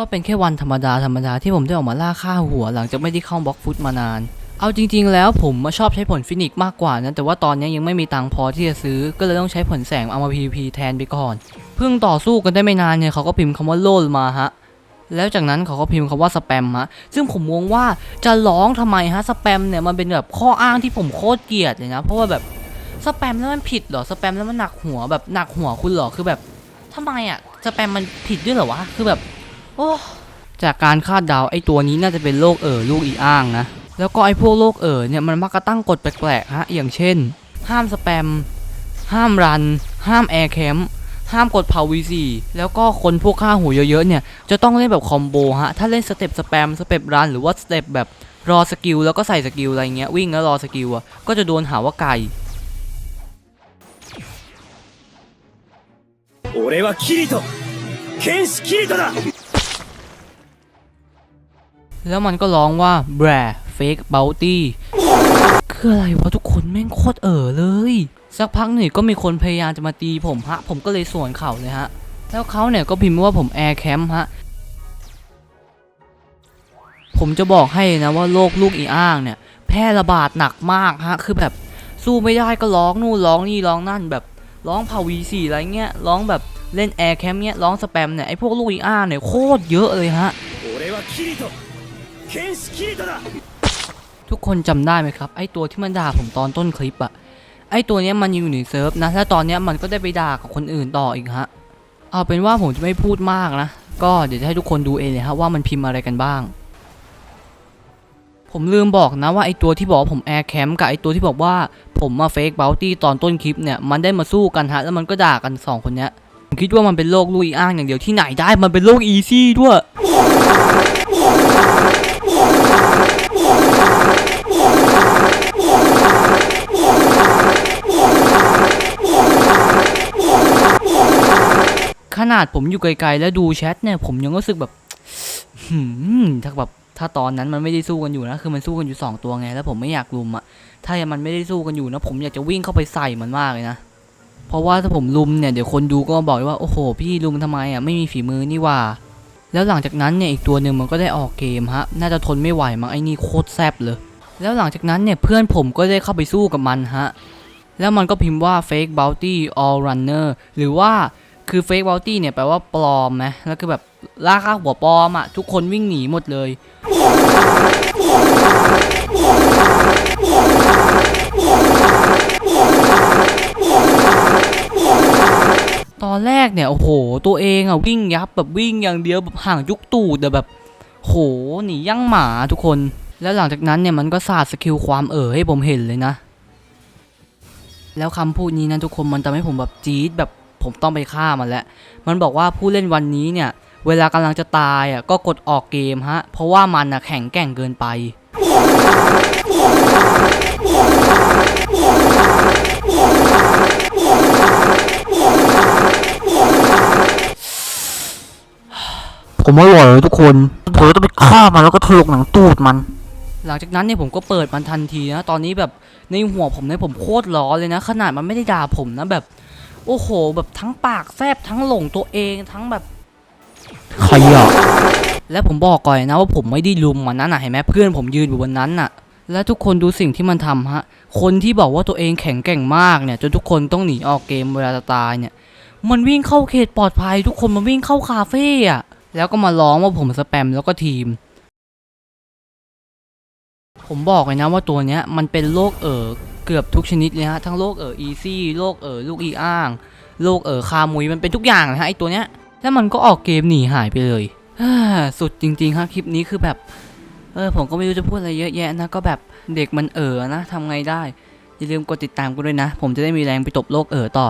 ก็เป็นแค่วันธรรมดาธรรมดาที่ผมได้ออกมาล่าค่าหัวหลังจากไม่ได้เข้าบล็อกฟุตมานาน เอาจริง ๆ แล้วผมมาชอบใช้ผลฟินิกมากกว่านะแต่ว่าตอนนี้ยังไม่มีตังค์พอที่จะซื้อ ก็เลยต้องใช้ผลแสงเอามา PVP แทนไปก่อน เพิ่งต่อสู้กันได้ไม่นานเนี่ยเขาก็พิมพ์คำว่าโลดมาฮะแล้วจากนั้นเขาก็พิมพ์คำว่าสแปมฮะ ซึ่งผมงงว่าจะร้องทำไมฮะสแปมเนี่ยมันเป็นแบบข้ออ้างที่ผมโคตรเกลียดเลยนะ เพราะว่าแบบสแปมแล้วมันผิดเหรอสแปมแล้วมันหนักหัวแบบหนักหัวคุณเหรอคือแบบทำไมอะสแปมมันผิดด้วยเหรอวะคือแบบ โอ้ จากการคาดเดาไอ้ตัวนี้น่าจะเป็นโรคเอ่อลูกอีอ้างนะ แล้วก็ไอ้พวกโรคเอ่อเนี่ยมันมักจะตั้งกฎแปลกๆฮะ อย่างเช่น ห้ามสแปม ห้ามรัน ห้ามแอร์แคมป์ห้ามกดเผา V4 แล้วก็คนพวกค่าหูเยอะๆเนี่ย จะต้องเล่นแบบคอมโบฮะ ถ้าเล่นสเต็ปสแปม สเต็ปรัน หรือว่าสเต็ปแบบรอสกิลแล้วก็ใส่สกิลอะไรเงี้ย วิ่งแล้วรอสกิลอ่ะ ก็จะโดนหาว่าไก่ 俺はキリト剣士キリトだ แล้วมันก็ร้องว่าแบร fake bounty คืออะไรวะทุกคนแม่งโคตรเอ๋อเลย สักพักหนึ่งก็มีคนพยายามจะมาตีผมฮะ ผมก็เลยสวนเข่าเลยฮะ แล้วเขาเนี่ยก็พิมพ์ว่าผมแอร์แคมป์ฮะ ผมจะบอกให้นะว่าโรคลูกอีอ้างเนี่ย แพร่ระบาดหนักมากฮะ คือแบบสู้ไม่ได้ก็ร้องนู่นร้องนี่ร้องนั่นแบบร้องเผาวีสี่อะไรเงี้ยร้องแบบเล่นแอร์แคมป์เงี้ยร้องสแปมเนี่ยไอพวกลูกอีอ้างเนี่ยโคตรเยอะเลยฮะ ทุกคนจำได้ไหมครับ ไอตัวที่มันด่าผมตอนต้นคลิปอะไอตัวเนี้ยมันยังอยู่ในเซิร์ฟนะและตอนเนี้ยมันก็ได้ไปด่ากับคนอื่นต่ออีกฮะ เอาเป็นว่าผมจะไม่พูดมากนะ ก็เดี๋ยวจะให้ทุกคนดูเองเลยฮะว่ามันพิมพ์อะไรกันบ้าง ผมลืมบอกนะว่าไอตัวที่บอกว่าผมแอร์แคมป์กับไอตัวที่บอกว่าผมมาเฟกเบลตี้ตอนต้นคลิปเนี่ยมันได้มาสู้กันฮะแล้วมันก็ด่ากันสองคนเนี้ยผมคิดว่ามันเป็นโลกลุยอ้างอย่างเดียวที่ไหนได้มันเป็นโลกอีซี่ด้วย นาดผมอยู่ไกลๆแล้วดูแชทเนี่ยผมยังรู้สึกแบบหืมถ้าแบบถ้าตอนนั้นมันไม่ได้สู้กันอยู่นะ คือมันสู้กันอยู่สองตัวไง แล้วผมไม่อยากลุมอะถ้ามันไม่ได้สู้กันอยู่นะ ผมอยากจะวิ่งเข้าไปใส่มันมากเลยนะ เพราะว่าถ้าผมลุมเนี่ยเดี๋ยวคนดูก็บอกว่าโอ้โห พี่ลุมทำไมอะไม่มีฝีมือนี่ว่า แล้วหลังจากนั้นเนี่ยอีกตัวหนึ่งมันก็ได้ออกเกมฮะ น่าจะทนไม่ไหวมั้งไอ้นี่โคตรแซบเลย แล้วหลังจากนั้นเนี่ยเพื่อนผมก็ได้เข้าไปสู้กับมันฮะ แล้วมันก็พิมพ์ว่า fake bounty all runner หรือว่า คือ fake bounty เนี่ยแปลว่าปลอมนะ แล้วคือแบบล่าค่าหัวปลอมอะทุกคนวิ่งหนีหมดเลย ตอนแรกเนี่ย โอ้โห ตัวเองอะวิ่งยับแบบวิ่งอย่างเดียวแบบห่างยุกตูดแต่แบบ โหหนียั่งหมาทุกคน แล้วหลังจากนั้นเนี่ยมันก็สาดสกิลความเอ๋อให้ผมเห็นเลยนะ แล้วคำพูดนี้นะทุกคนมันทำให้ผมแบบจี๊ดแบบ ผมต้องไปฆ่ามันแล้ว มันบอกว่าผู้เล่นวันนี้เนี่ย เวลากำลังจะตายอะก็กดออกเกมฮะ เพราะว่ามันอะแข็งแกร่งเกินไป ผมอร่อยเลยทุกคนผมจะไปฆ่ามันแล้วก็ถลกหนังตูดมันหลังจากนั้นเนี่ยผมก็เปิดมันทันทีนะ ตอนนี้แบบในหัวผมเนี่ยผมโคตรล้อเลยนะ ขนาดมันไม่ได้ด่าผมนะแบบ โอ้โห แบบทั้งปากแซบทั้งหลงตัวเองทั้งแบบขยะและผมบอกก่อนนะว่าผมไม่ได้ลุมมันนั่นน่ะเห็นไหมเพื่อนผมยืนอยู่บนนั้นน่ะ และทุกคนดูสิ่งที่มันทำฮะ คนที่บอกว่าตัวเองแข็งแกร่งมากเนี่ยจนทุกคนต้องหนีออกเกมเวลาจะตายเนี่ย มันวิ่งเข้าเขตปลอดภัย ทุกคนมันวิ่งเข้าคาเฟ่อะแล้วก็มาร้องว่าผมสแปมแล้วก็ทีม ผมบอกเลยนะว่าตัวเนี้ยมันเป็นโรคเอ่อ เกือบทุกชนิดเลยฮะ ทั้งโรคเอ่ออีซี่โรคเอ่อลูกอีอ้างโรคเอ่อคามุยมันเป็นทุกอย่างเลยฮะไอตัวเนี้ยแล้วมันก็ออกเกมหนีหายไปเลยสุดจริงๆค่ะคลิปนี้คือแบบเออผมก็ไม่รู้จะพูดอะไรเยอะแยะนะก็แบบเด็กมันเอ่อนะทำไงได้อย่าลืมกดติดตามกันด้วยนะ ผมจะได้มีแรงไปตบโลกเอ่อต่อ